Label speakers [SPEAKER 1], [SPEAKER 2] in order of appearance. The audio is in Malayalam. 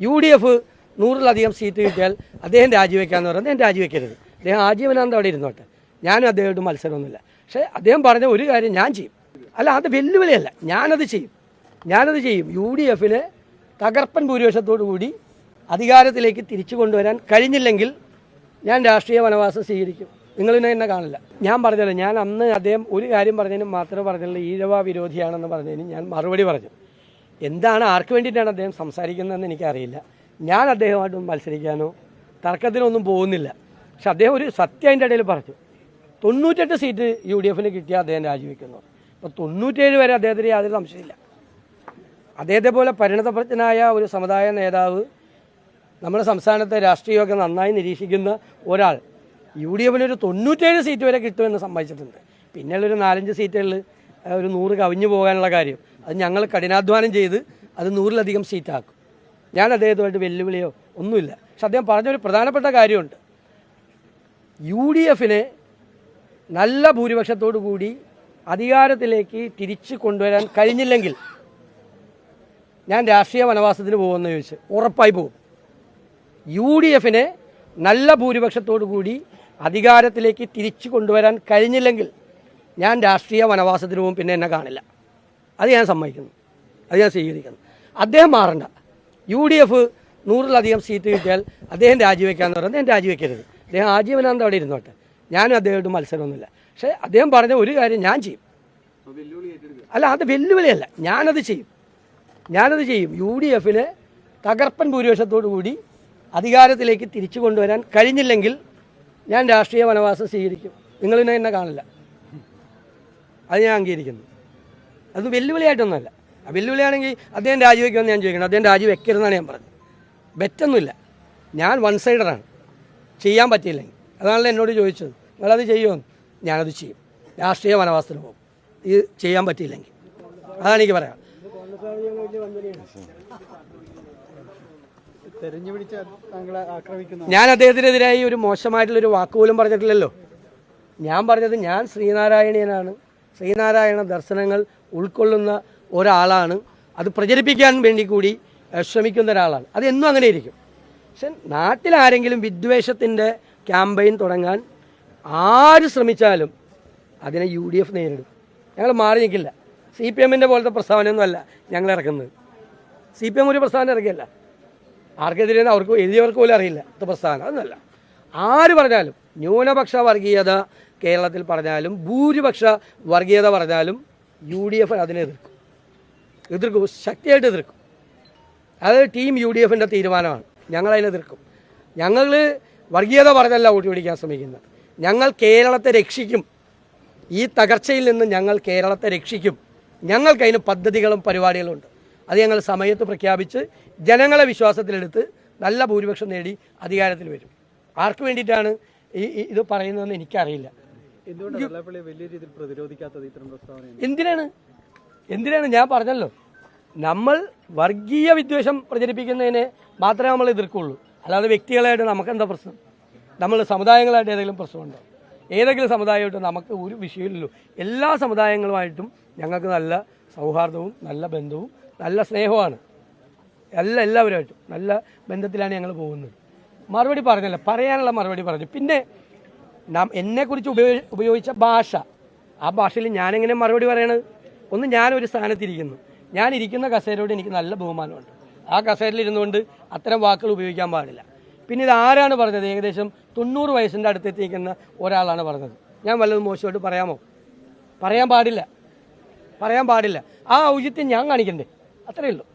[SPEAKER 1] യു ഡി എഫ് നൂറിലധികം സീറ്റ് കിട്ടിയാൽ അദ്ദേഹം രാജിവെക്കാന്ന് പറയുന്നത് അദ്ദേഹം രാജിവെക്കരുത്. അദ്ദേഹം ആജീവനാന്തം അവിടെ ഇരുന്നോട്ടെ. ഞാനും അദ്ദേഹമായിട്ട് മത്സരമൊന്നുമില്ല. പക്ഷേ അദ്ദേഹം പറഞ്ഞ ഒരു കാര്യം ഞാൻ ചെയ്യും. അല്ല അത് വെല്ലുവിളിയല്ല. ഞാനത് ചെയ്യും. ഞാനത് ചെയ്യും. യു ഡി എഫിനെ തകർപ്പൻ ഭൂരിപക്ഷത്തോടു കൂടി അധികാരത്തിലേക്ക് തിരിച്ചു കൊണ്ടുവരാൻ കഴിഞ്ഞില്ലെങ്കിൽ ഞാൻ രാഷ്ട്രീയ വനവാസം സ്വീകരിക്കും. നിങ്ങൾ നിങ്ങളിനെ എന്നെ കാണില്ല. ഞാൻ പറഞ്ഞല്ലോ ഞാൻ അന്ന് അദ്ദേഹം ഒരു കാര്യം പറഞ്ഞതിനും മാത്രമേ പറഞ്ഞുള്ളൂ ഈഴവ വിരോധിയാണെന്ന് പറഞ്ഞതിന് ഞാൻ മറുപടി പറഞ്ഞു. എന്താണ് ആർക്ക് വേണ്ടിയിട്ടാണ് അദ്ദേഹം സംസാരിക്കുന്നതെന്ന് എനിക്കറിയില്ല. ഞാൻ അദ്ദേഹമായിട്ടൊന്നും മത്സരിക്കാനോ തർക്കത്തിനൊന്നും പോകുന്നില്ല. പക്ഷെ അദ്ദേഹം ഒരു സത്യം അതിന്റെ ഇടയിൽ പറഞ്ഞു. തൊണ്ണൂറ്റെട്ട് സീറ്റ് യു ഡി എഫിന് കിട്ടിയാൽ അദ്ദേഹം രാജിവെക്കുന്നു. അപ്പോൾ തൊണ്ണൂറ്റേഴ് വരെ അദ്ദേഹത്തിന് യാതൊരു സംശയമില്ല അദ്ദേഹത്തെ പോലെ പരിണതപ്രജ്ഞനായ ഒരു സമുദായ നേതാവ് നമ്മുടെ സംസ്ഥാനത്തെ രാഷ്ട്രീയമൊക്കെ നന്നായി നിരീക്ഷിക്കുന്ന ഒരാൾ യു ഡി എഫിന് ഒരു തൊണ്ണൂറ്റേഴ് സീറ്റ് വരെ കിട്ടുമെന്ന് സമ്മതിച്ചിട്ടുണ്ട്. പിന്നെയുള്ളൊരു നാലഞ്ച് സീറ്റുകളിൽ ഒരു നൂറ് കവിഞ്ഞു പോകാനുള്ള കാര്യം. അത് ഞങ്ങൾ കഠിനാധ്വാനം ചെയ്ത് അത് നൂറിലധികം സീറ്റാക്കും. ഞാൻ അദ്ദേഹത്തുമായിട്ട് വെല്ലുവിളിയോ ഒന്നുമില്ല. പക്ഷെ അദ്ദേഹം പറഞ്ഞൊരു പ്രധാനപ്പെട്ട കാര്യമുണ്ട്. യു ഡി എഫിനെ നല്ല ഭൂരിപക്ഷത്തോടു കൂടി അധികാരത്തിലേക്ക് തിരിച്ചു കൊണ്ടുവരാൻ കഴിഞ്ഞില്ലെങ്കിൽ ഞാൻ രാഷ്ട്രീയ വനവാസത്തിന് പോകുമെന്ന് ചോദിച്ച് ഉറപ്പായി പോകും. യു ഡി എഫിനെ നല്ല ഭൂരിപക്ഷത്തോടു കൂടി അധികാരത്തിലേക്ക് തിരിച്ചു കൊണ്ടുവരാൻ കഴിഞ്ഞില്ലെങ്കിൽ ഞാൻ രാഷ്ട്രീയ വനവാസത്തിന് പോകും പിന്നെ എന്നെ കാണില്ല. അത് ഞാൻ സമ്മതിക്കുന്നു. അത് ഞാൻ സ്വീകരിക്കുന്നു. അദ്ദേഹം മാറണ്ട. യു ഡി എഫ് നൂറിലധികം സീറ്റ് കിട്ടിയാൽ അദ്ദേഹം രാജിവെക്കാന്ന് പറയുന്നത് ഞാൻ രാജിവെക്കരുത്. അദ്ദേഹം ആജീവനാന്ത അവിടെ ഇരുന്നോട്ടെ. ഞാനും അദ്ദേഹമായിട്ട് മത്സരമൊന്നുമില്ല. പക്ഷേ അദ്ദേഹം പറഞ്ഞ ഒരു കാര്യം ഞാൻ ചെയ്യും. അല്ല അത് വെല്ലുവിളിയല്ല. ഞാനത് ചെയ്യും. ഞാനത് ചെയ്യും. യു ഡി എഫിനെ തകർപ്പൻ ഭൂരിപക്ഷത്തോടു കൂടി അധികാരത്തിലേക്ക് തിരിച്ചു കൊണ്ടുവരാൻ കഴിഞ്ഞില്ലെങ്കിൽ ഞാൻ രാഷ്ട്രീയ വനവാസം സ്വീകരിക്കും. നിങ്ങളിനെ എന്നെ കാണില്ല. അത് ഞാൻ അംഗീകരിക്കുന്നു. അത് വെല്ലുവിളിയായിട്ടൊന്നുമല്ല. വെല്ലുവിളിയാണെങ്കിൽ അദ്ദേഹം രാജിവെക്കുമെന്ന് ഞാൻ ചോദിക്കണം അദ്ദേഹം രാജി വെക്കരുതെന്നാണ് ഞാൻ പറഞ്ഞത്. ബെറ്റൊന്നുമില്ല. ഞാൻ വൺ സൈഡറാണ് ചെയ്യാൻ പറ്റിയില്ലെങ്കിൽ. അതാണല്ലോ എന്നോട് ചോദിച്ചത്. നിങ്ങളത് ചെയ്യുമോ? ഞാനത് ചെയ്യും. രാഷ്ട്രീയ വനവാസത്തിന് പോകും. ഇത് ചെയ്യാൻ പറ്റിയില്ലെങ്കിൽ. അതാണ് എനിക്ക് പറയാം ഞാൻ അദ്ദേഹത്തിനെതിരായി ഒരു മോശമായിട്ടുള്ളൊരു വാക്കുപോലും പറഞ്ഞിട്ടില്ലല്ലോ. ഞാൻ പറഞ്ഞത് ഞാൻ ശ്രീനാരായണീയനാണ്. ശ്രീനാരായണ ദർശനങ്ങൾ ഉൾക്കൊള്ളുന്ന ഒരാളാണ്. അത് പ്രചരിപ്പിക്കാൻ വേണ്ടി കൂടി ശ്രമിക്കുന്ന ഒരാളാണ്. അത് എന്നും അങ്ങനെ ഇരിക്കും. പക്ഷെ നാട്ടിലാരെങ്കിലും വിദ്വേഷത്തിന്റെ ക്യാമ്പയിൻ തുടങ്ങാൻ ആര് ശ്രമിച്ചാലും അതിനെ യു ഡി എഫ് നേരിടും. ഞങ്ങൾ മാറി നിൽക്കില്ല. സി പി എമ്മിന്റെ പോലത്തെ പ്രസ്താവനയൊന്നുമല്ല ഞങ്ങൾ ഇറക്കുന്നത്. സി പി എം ഒരു പ്രസ്താവന ഇറക്കിയല്ല. ആർക്കെതിരെ അവർക്ക് എഴുതിയവർക്ക് പോലും അറിയില്ല. ഇത് പ്രസ്താവന അതൊന്നുമല്ല ആര് പറഞ്ഞാലും ന്യൂനപക്ഷ വർഗീയത കേരളത്തിൽ പറഞ്ഞാലും ഭൂരിപക്ഷ വർഗീയത പറഞ്ഞാലും യു ഡി എഫ് അതിനെ എതിർക്കും. എതിർക്കും. ശക്തിയായിട്ട് എതിർക്കും. അത് ടീം യു ഡി എഫിന്റെ തീരുമാനമാണ്. ഞങ്ങളതിനെ എതിർക്കും. ഞങ്ങൾ വർഗീയത പറഞ്ഞല്ല വോട്ട് പിടിക്കാൻ ശ്രമിക്കുന്നത്. ഞങ്ങൾ കേരളത്തെ രക്ഷിക്കും. ഈ തകർച്ചയിൽ നിന്ന് ഞങ്ങൾ കേരളത്തെ രക്ഷിക്കും. ഞങ്ങൾക്കതിന് പദ്ധതികളും പരിപാടികളും ഉണ്ട്. അത് ഞങ്ങൾ സമയത്ത് പ്രഖ്യാപിച്ച് ജനങ്ങളെ വിശ്വാസത്തിലെടുത്ത് നല്ല ഭൂരിപക്ഷം നേടി അധികാരത്തിൽ വരും. ആർക്ക് വേണ്ടിയിട്ടാണ് ഈ- ഇത് പറയുന്നതെന്ന് എനിക്കറിയില്ല. എന്തിനാണ്? എന്തിനാണ് ഞാൻ പറഞ്ഞല്ലോ. നമ്മൾ വർഗീയ വിദ്വേഷം പ്രചരിപ്പിക്കുന്നതിനെ മാത്രമേ നമ്മൾ എതിർക്കുള്ളൂ അല്ലാതെ വ്യക്തികളായിട്ട് നമുക്ക് എന്താ പ്രശ്നം? നമ്മൾ സമുദായങ്ങളായിട്ട് ഏതെങ്കിലും പ്രശ്നമുണ്ടോ? ഏതെങ്കിലും സമുദായമായിട്ട് നമുക്ക് ഒരു വിഷയമില്ലല്ലോ. എല്ലാ സമുദായങ്ങളുമായിട്ടും ഞങ്ങൾക്ക് നല്ല സൗഹാർദ്ദവും നല്ല ബന്ധവും നല്ല സ്നേഹവുമാണ്. എല്ലാ എല്ലാവരുമായിട്ടും നല്ല ബന്ധത്തിലാണ് ഞങ്ങൾ പോകുന്നത്. മറുപടി പറഞ്ഞല്ലോ. പറയാനുള്ള മറുപടി പറഞ്ഞു. പിന്നെ നാം എന്നെക്കുറിച്ച് ഉപയോഗി ഉപയോഗിച്ച ഭാഷ. ആ ഭാഷയിൽ ഞാനെങ്ങനെ മറുപടി പറയണത്? ഒന്ന് ഞാനൊരു സ്ഥാനത്തിരിക്കുന്നു. ഞാൻ ഇരിക്കുന്ന കസേരയോട് എനിക്ക് നല്ല ബഹുമാനമുണ്ട്. ആ കസേരയിൽ ഇരുന്നുകൊണ്ട് അത്തരം വാക്കുകൾ ഉപയോഗിക്കാൻ പാടില്ല. പിന്നെ ഇത് ആരാണ് പറഞ്ഞത്? ഏകദേശം തൊണ്ണൂറ് വയസ്സിന്റെ അടുത്തെത്തിയിരിക്കുന്ന ഒരാളാണ് പറഞ്ഞത്. ഞാൻ വല്ലതും മോശമായിട്ട് പറയാമോ? പറയാൻ പാടില്ല. പറയാൻ പാടില്ല. ആ ഔചിത്യം ഞാൻ കാണിക്കണ്ടേ? അത്രയേ ഉള്ളൂ.